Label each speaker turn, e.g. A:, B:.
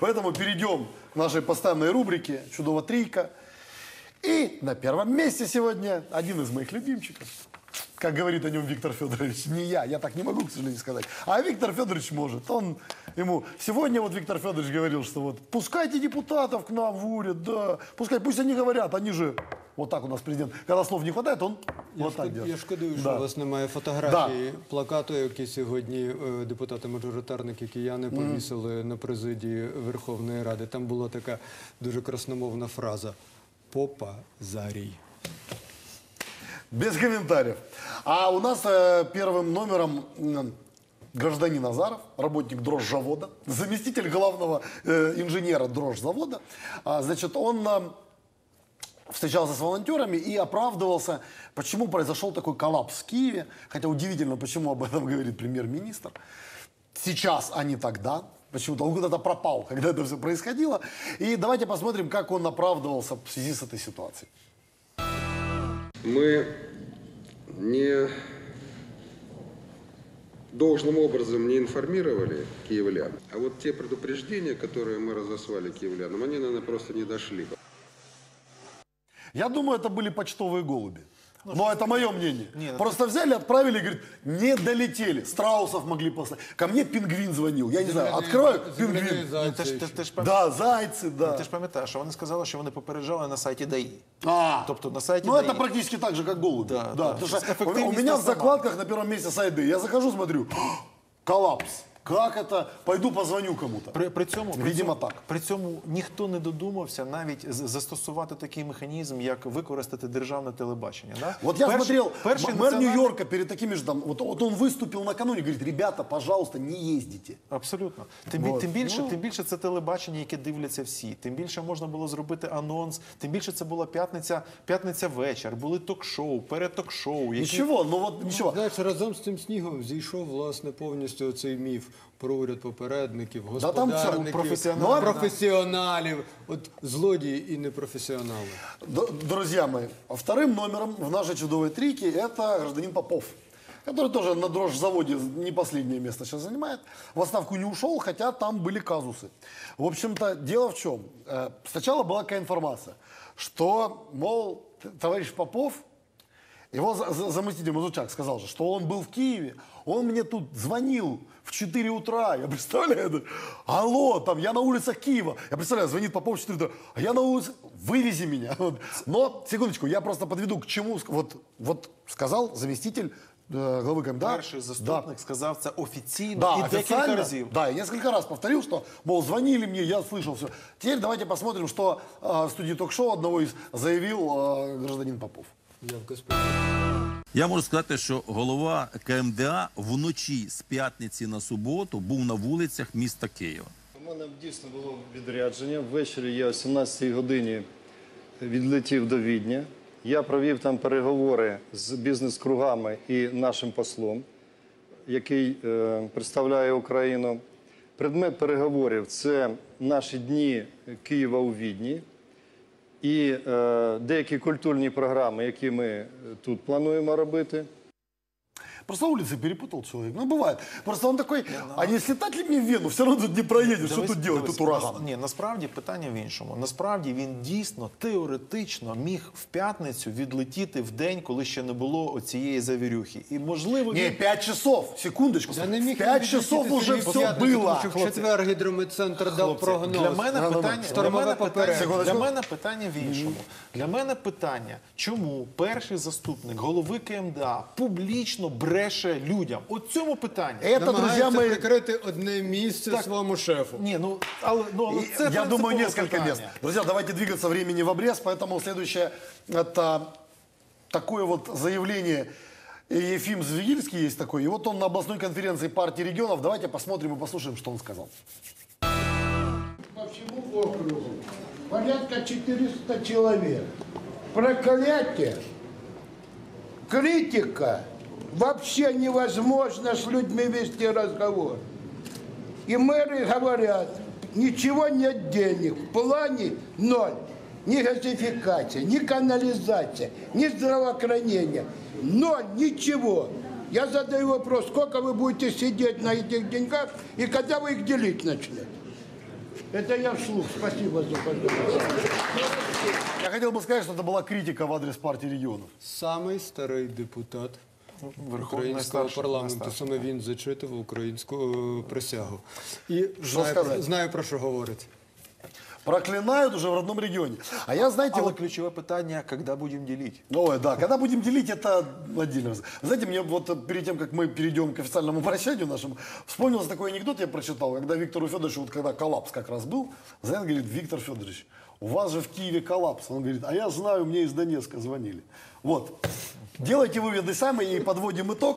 A: Поэтому перейдем к нашей постоянной рубрике «Чудова трійка». И на первом месте сегодня один из моих любимчиков. Как говорит о нем Виктор Федорович, не я, я так не могу, к сожалению, сказать. А Виктор Федорович может. Он ему сегодня вот Виктор Федорович говорил, что вот пускайте депутатов к нам в уряд, да, пускай, пусть они говорят, они же вот так у нас президент. Когда слов не хватает, он
B: Я,
A: вот так
B: шкод...
A: делает.
B: я шкодую, що
A: Да.
B: у вас немає фотографії плакату, який сьогодні е, депутати-мажоритарники кияни повісили на президії Верховної Ради. Там була така дуже красномовна фраза Попа Зарій.
A: Без комментариев. А у нас э, первым номером м, гражданин Азаров, работник дрожжавода, заместитель главного э, инженера дрожжзавода. А, значит, он э, встречался с волонтерами и оправдывался, почему произошел такой коллапс в Киеве. Хотя удивительно, почему об этом говорит премьер-министр. Сейчас, а не тогда. Почему-то он куда-то пропал, когда это все происходило. И давайте посмотрим, как он оправдывался в связи с этой ситуацией.
C: мы не должным образом не информировали киевлян. А вот те предупреждения, которые мы разослали киевлянам, они, наверное, просто не дошли.
A: Я думаю, это были почтовые голуби. Но это мое мнение.
D: Нет,
A: Просто взяли, отправили, говорит, не долетели. Страусов могли послать. Ко мне пингвин звонил. Я не знаю, открою пингвин.
D: Ну, ти ж, ти, ти ж пам-
A: Да, зайцы, да.
D: Ти ж пам'ятаєш, що вони сказали, що вони попереджали на сайті ДАІ.
A: А,
D: Тобто на сайті
A: ну
D: ДАІ.
A: это практически так же, как голуби.
D: Да,
A: Да,
D: да.
A: потому что
D: Эффективность
A: у меня в
D: основа.
A: закладках на первом месте сайды. Я захожу, смотрю, коллапс. Как это? Пойду позвоню кому-то.
D: При, при цьому, при
A: Видимо,
D: цьому,
A: так.
D: При цьому ніхто не додумався навіть з- застосувати такий механізм, як використати державне телебачення. Да?
A: Вот я
D: Перш-
A: смотрел,
D: перший
A: м- мэр
D: національний-
A: Нью-Йорка перед такими же там, вот, вот он выступил накануне, говорит, ребята, пожалуйста, не ездите.
D: Абсолютно. Тим, бі-
A: Вот.
D: тим, більше,
A: Ну.
D: тим більше це телебачення, яке дивляться всі. Тим більше можна було зробити анонс. Тим більше це була п'ятниця, п'ятниця вечір, були ток-шоу, перед ток-шоу. Які...
A: Ничего, ну вот ничего.
B: Знаєш, разом з цим снігом зійшов власне повністю цей міф про уряд попередників,
A: Да там все
B: господарників,
D: професіонали.
B: професіоналів, от злодії і непрофесіонали.
A: Д- Друзья мои, вторым номером в нашей чудовой трике это гражданин Попов, который тоже на дрожжзаводе не последнее место сейчас занимает. В отставку не ушел, хотя там были казусы. В общем-то, дело в чем? Э, Сначала была такая информация, что, мол, т- товарищ Попов, его за- за- заместитель Мазучак сказал же, что он был в Киеве, он мне тут звонил в 4 утра, я представляю, алло, там, я на улицах Киева, я представляю, звонит Попов в 4 утра, а я на улице, вывези меня. Вот. Но, секундочку, я просто подведу к чему, вот, вот сказал заместитель э, главы КМДА.
D: Перший заступник сказав це офіційно
A: Да,
D: і декілька
A: официально,
D: разів.
A: да, я несколько раз повторил, что, мол, звонили мне, я слышал все. Теперь давайте посмотрим, что э, в студии ток-шоу одного из заявил э, гражданин Попов.
E: Я можу сказати, що голова КМДА вночі з п'ятниці на суботу був на вулицях міста Києва.
F: У мене дійсно було відрядження. Ввечері я о 17-й годині відлетів до Відня. Я провів там переговори з бізнес-кругами і нашим послом, який е, представляє Україну. Предмет переговорів це наші дні Києва у Відні і е, деякі культурні програми, які ми е, тут плануємо робити.
A: Просто улицы перепутал человек. Ну, бывает. Просто он такой, а не слетать ли мне в Вену? Все равно тут не проедешь. Что
D: Дивись-
A: тут делать?
D: дивись,
A: Тут ураган.
D: нас- Ні, насправді питання в іншому. Насправді він дійсно теоретично міг в п'ятницю відлетіти в день, коли ще не було оцієї завірюхи. І можливо
A: Не,
D: він
A: 5 часов. Секундочку.
B: Та не
A: В
B: міг
A: 5
B: він
A: часов
B: відлетіти
A: уже
B: собі в
A: все
B: п'ятницю, тому
A: было.
B: що В четвер гідрометцентр дав
D: Хлопці,
B: прогноз.
D: Для мене
A: Да-да-да.
D: питання, для
B: Штормове
D: мене питання,
B: попередження.
D: для
A: Секундочку.
D: мене питання в іншому. Для мене питання, чому перший заступник голови КМДА публічно бреше людям? От цьому питання.
A: Это, друзья
B: Намагається
A: мои,
B: прикрити одне місце
D: Так.
B: своєму шефу.
D: Ні, ну але ну але
A: И
D: це
A: я думаю,
D: принципове
A: несколько
D: питання.
A: мест. Друзья, давайте двигаться времени в обрез, поэтому следующее это такое вот заявление. Ефим Звегильский есть такой, и вот он на областной конференции партии регионов. Давайте посмотрим и послушаем, что он сказал.
G: по всему округу порядка 400 человек. Проклятие, критика, вообще невозможно с людьми вести разговор. И мэры говорят, ничего нет денег, в плане ноль. Ни газификация, ни канализация, ни здравоохранения. Ноль, ничего. Я задаю вопрос, сколько вы будете сидеть на этих деньгах и когда вы их делить начнете? Это я вслух. Спасибо за пожалуйста.
A: Я хотел бы сказать, что это была критика в адрес партии регионов.
B: Самий старий депутат
D: Верховний
B: українського
D: старший,
B: парламенту.
D: найстарший.
B: Саме він зачитував українську е, присягу. І
A: Що
B: знаю, про-
A: сказати?
B: знаю про що говорить.
A: Проклинают уже в родном регионе. А я, знаете,
D: Але
A: вот
D: ключове питання, коли будемо ділити?
A: Ой, да, когда будем делить, это отдельно. Знаете, мне вот перед тем, как мы перейдем к официальному прощанию нашему, вспомнился такой анекдот, я прочитал, когда Виктору Федоровичу, вот когда коллапс как раз был, Заян говорит, Виктор Федорович, у вас же в Киеве коллапс. Он говорит, а я знаю, мне из Донецка звонили. Вот. Делайте выводы сами и подводим итог.